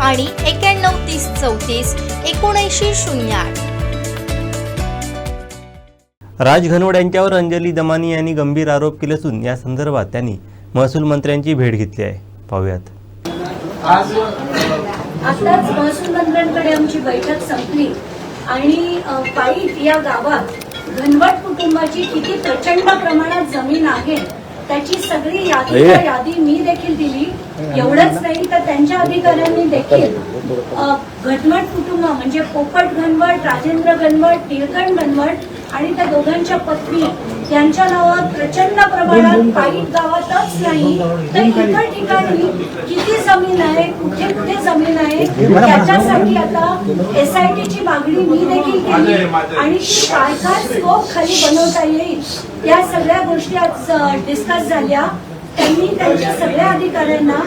आणि एक्याण्णव तीस चौतीस एकोणऐंशी शून्य आठ. राज घनवड यांच्यावर अंजली दमानी यांनी गंभीर आरोप केले असून या संदर्भात त्यांनी महसूल मंत्र्यांची भेट घेतली आहे. पाहूयात. आज आताच महसूल मंत्र्यांकडे आमची बैठक संपली आणि पाईट या गावात घनवट कुटुंबाची किती प्रचंड प्रमाणात जमीन आहे त्याची सगळी यादी यादी मी देखील दिली. एवढंच नाही तर त्यांच्या अधिकाऱ्यांनी देखील घनवट कुटुंब म्हणजे पोपट घनवट राजेंद्र घनवट टिळकण घनवट आणि त्या दोघांच्या पत्नी यांच्या नावावर प्रचंड प्रमाणात पाईट गावातच नाही तर इतर ठिकाणी किती जमीन आहे कुठे कुठे जमीन आहे त्याच्यासाठी आता एस आय ची मागणी मी देखील केली आणि काय काय स्कोप खाली बनवता येईल या सगळ्या गोष्टी आज डिस्कस झाल्या त्यांनी त्यांच्या सगळ्या अधिकाऱ्यांना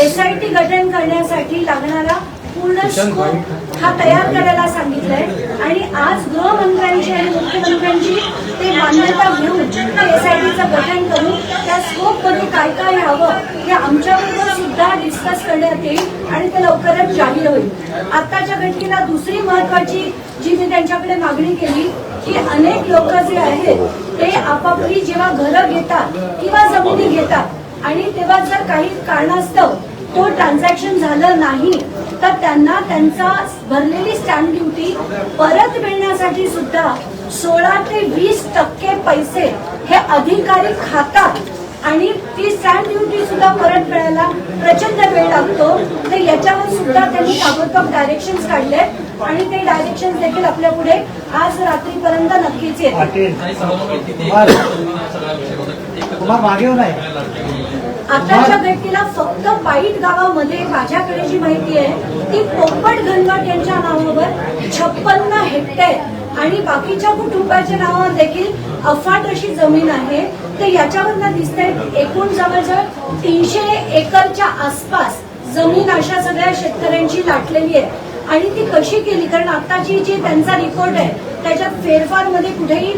एस आय टी गठन करण्यासाठी लागणारा पूर्ण स्कोप हा तयार करायला सांगितलंय. आणि आज गृहमंत्र्यांची आणि मुख्यमंत्र्यांची ते मान्यता घेऊन एस आय टीचं गठन करून त्या स्कोपमध्ये काय काय हवं हे आमच्याबरोबर सुद्धा डिस्कस करण्यात येईल आणि ते लवकरच जाहीर होईल. आताच्या घटनेला दुसरी महत्वाची जी मी त्यांच्याकडे मागणी केली की अनेक लोक जे आहेत ते आपापली जेव्हा घरं घेतात किंवा जमिनी घेतात आणि तेव्हा जर काही कारणास्तव तो ट्रान्झॅक्शन झालं नाही तर त्यांना त्यांचा भरलेली स्टॅम्प ड्युटी परत मिळण्यासाठी सुद्धा सोळा ते वीस टक्के पैसे हे अधिकारी खातात. आणि ती स्टॅम्प ड्युटी सुद्धा परत मिळायला प्रचंड वेळ लागतो. तर याच्यावर सुद्धा त्यांनी ताबडतोब डायरेक्शन काढले. आणि ते डायरेक्शन देखील आपल्या पुढे आज रात्रीपर्यंत नक्कीच येतील. आताच्या घटनेला फक्त पाईट गावामध्ये माझ्याकडे जी माहिती आहे ती पोपट घनवट यांच्या नावावर छप्पन्न हेक्टर आणि बाकीच्या कुटुंबाच्या नावावर देखील अफाट अशी जमीन आहे. तर याच्यावरनं आहे एकूण जवळजवळ तीनशे एकरच्या आसपास जमीन अशा सगळ्या शेतकऱ्यांची लाटलेली आहे. आणि ती कशी केली? कारण आताची जी त्यांचा रिपोर्ट आहे त्याच्यात फेरफारमध्ये कुठेही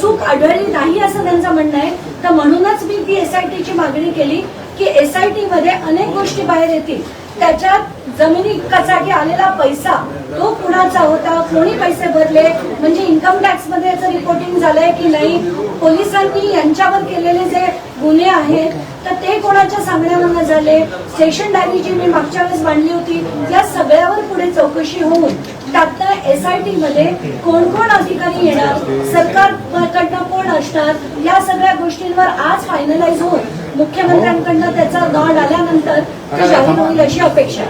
चूक आढळली नाही असं त्यांचं म्हणणं आहे. तर म्हणूनच मी ती एस आय टीची मागणी केली की एसआयटी मध्ये अनेक गोष्टी बाहेर येतील. त्याच्यात जमिनीसाठी आलेला पैसा तो कुणाचा होता? कोणी पैसे भरले? म्हणजे इन्कम टॅक्समध्ये याचं रिपोर्टिंग झालंय की नाही? पोलिसांनी यांच्यावर केलेले जे गुन्हे आहेत तर ते कोणाच्या सांगण्यावरनं झाले? सेशन डायरी जी मी मागच्या वेळेस मांडली होती. या सगळ्यावर पुढे चौकशी होऊन त्यातनं एसआयटी मध्ये कोण कोण अधिकारी येणार? सरकारकडनं कोण असणार? या सगळ्या गोष्टींवर आज फायनलाइज होऊन मुख्यमंत्र्यांकडनं त्याचा नॉड आल्यानंतर ते जाहीर होईल अशी अपेक्षा.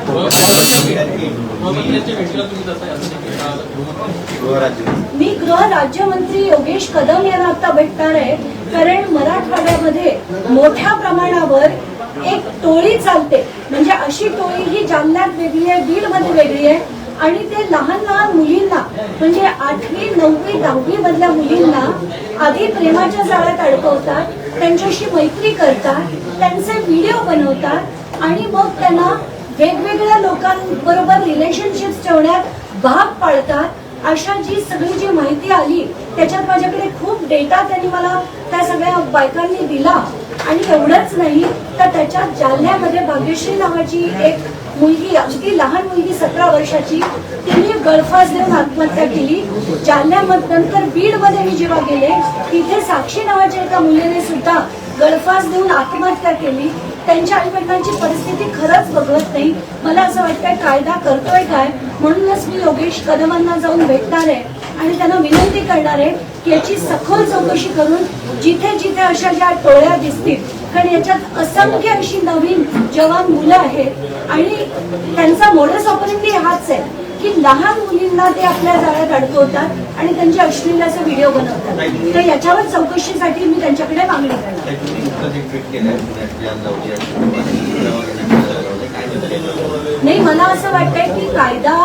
मी गृह राज्यमंत्री योगेश कदम यांना आता भेटणार आहे कारण मराठवाड्यामध्ये मोठ्या प्रमाणावर एक टोळी चालते म्हणजे अशी टोळी ही जालन्यात वेगळी आहे बीडमध्ये वेगळी आहे आणि ते लहान लहान मुलींना म्हणजे आठवी नववी दहावी मधल्या मुलींना आधी प्रेमाच्या जाळ्यात अडकवतात त्यांच्याशी मैत्री करतात त्यांचे व्हिडिओ बनवतात आणि मग त्यांना वेगवेगळ्या लोकांबरोबर रिलेशनशिप ठेवण्यात भाग पाडतात. अशा जी सगळी जी माहिती आली त्याच्यात माझ्याकडे खूप डेटा त्यांनी मला त्या सगळ्या बायकांनी दिला. आणि एवढंच नाही तर त्याच्यात जालन्यामध्ये भाग्यश्री नावाची एक मुलगी अगदी लहान मुलगी सतरा वर्षाची तिने गळफास देऊन आत्महत्या केली. जालन्यामध्ये नंतर बीडमध्ये मी जेव्हा गेले तिथे साक्षी नावाच्या एका मुलीने सुद्धा गळफास देऊन आत्महत्या केली. त्यांच्या आईवडिलांची परिस्थिती खरंच बघत नाही. मला असं वाटतंय कायदा करतोय काय? म्हणूनच मी योगेश कदमांना जाऊन भेटणार आहे आणि त्यांना विनंती करणार आहे की याची सखोल चौकशी करून जिथे जिथे अशा ज्या टोळ्या दिसतील कारण याच्यात असंख्य अशी नवीन जवान मुलं आहेत. आणि त्यांचा मोडस ऑपरेंडी हाच आहे की लहान मुलींना ते आपल्या जाळ्यात अडकवतात आणि त्यांचे अश्लील असे व्हिडिओ बनवतात. तर याच्यावर चौकशीसाठी मी त्यांच्याकडे मागणी करणार. नाही मला असं वाटतंय की कायदा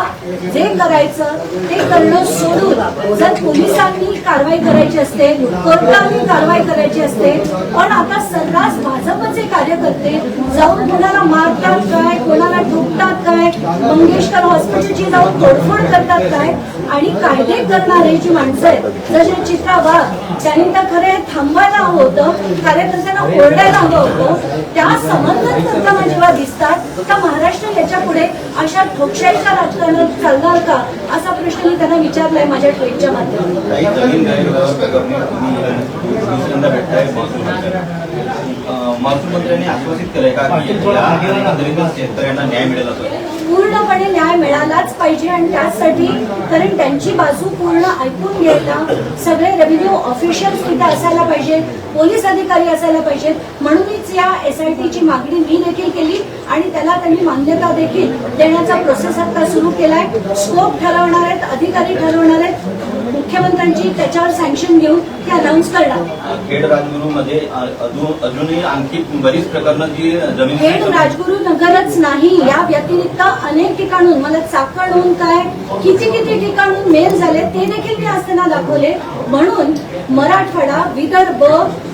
जे करायचं ते करणं सोडून जर पोलिसांनी कारवाई करायची असते कोर्टाने कारवाई करायची असते पण आता त्रास भाजपचे कार्यकर्ते जाऊन कोणाला मारतात काय कोणाला ठोकतात काय मंगेशकर हॉस्पिटलची जाऊन तोडफोड करतात काय आणि कायदे करणारे जी माणसं आहेत जसे चित्रा वाघ त्यांनी तर खरे थांबायला हवं होतं कार्यकर्त्यांना ओरडायला हवं होतं. त्या समन्वय करताना जेव्हा दिसतात तर महाराष्ट्र याच्यापुढे अशा ठोकशाहीच्या राजकारणात चालणार का? असा प्रश्न मी त्यांना विचारलाय माझ्या ट्विटच्या माध्यमातून. महसूल मंत्र्यांना आश्वासित केलंय का शेतकऱ्यांना न्याय मिळेल असं? पूर्णपणे न्याय मिळालाच पाहिजे आणि त्यासाठी कारण त्यांची बाजू पूर्ण ऐकून घ्यायला सगळे रेव्हेन्यू ऑफिशियल्स तिथे असायला पाहिजेत पोलीस अधिकारी असायला पाहिजेत म्हणूनच या एस आय टीची मागणी मी देखील केली आणि त्याला त्यांनी मान्यता देखील देण्याचा प्रोसेस आता सुरू केलाय. स्कोप ठरवणार आहेत अधिकारी ठरवणार आहेत. मुख्यमंत्र्यांची त्याच्यावर सँक्शन घेऊन ते अनाऊन्स करणार. खेड राजगुरूमध्ये अं, अजून अजूनही आणखी बरीच प्रकरणं जी जमीन खेड राजगुरू नगरच नाही या व्यतिरिक्त अनेक ठिकाणून मला चाकणहून काय किती किती ठिकाणून मेल झाले ते देखील मी त्यांना दाखवले. म्हणून मराठवाडा विदर्भ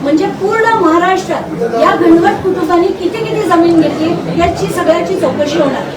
म्हणजे पूर्ण महाराष्ट्रात या घनवट कुटुंबांनी किती किती जमीन घेतली याची सगळ्याची चौकशी होणार.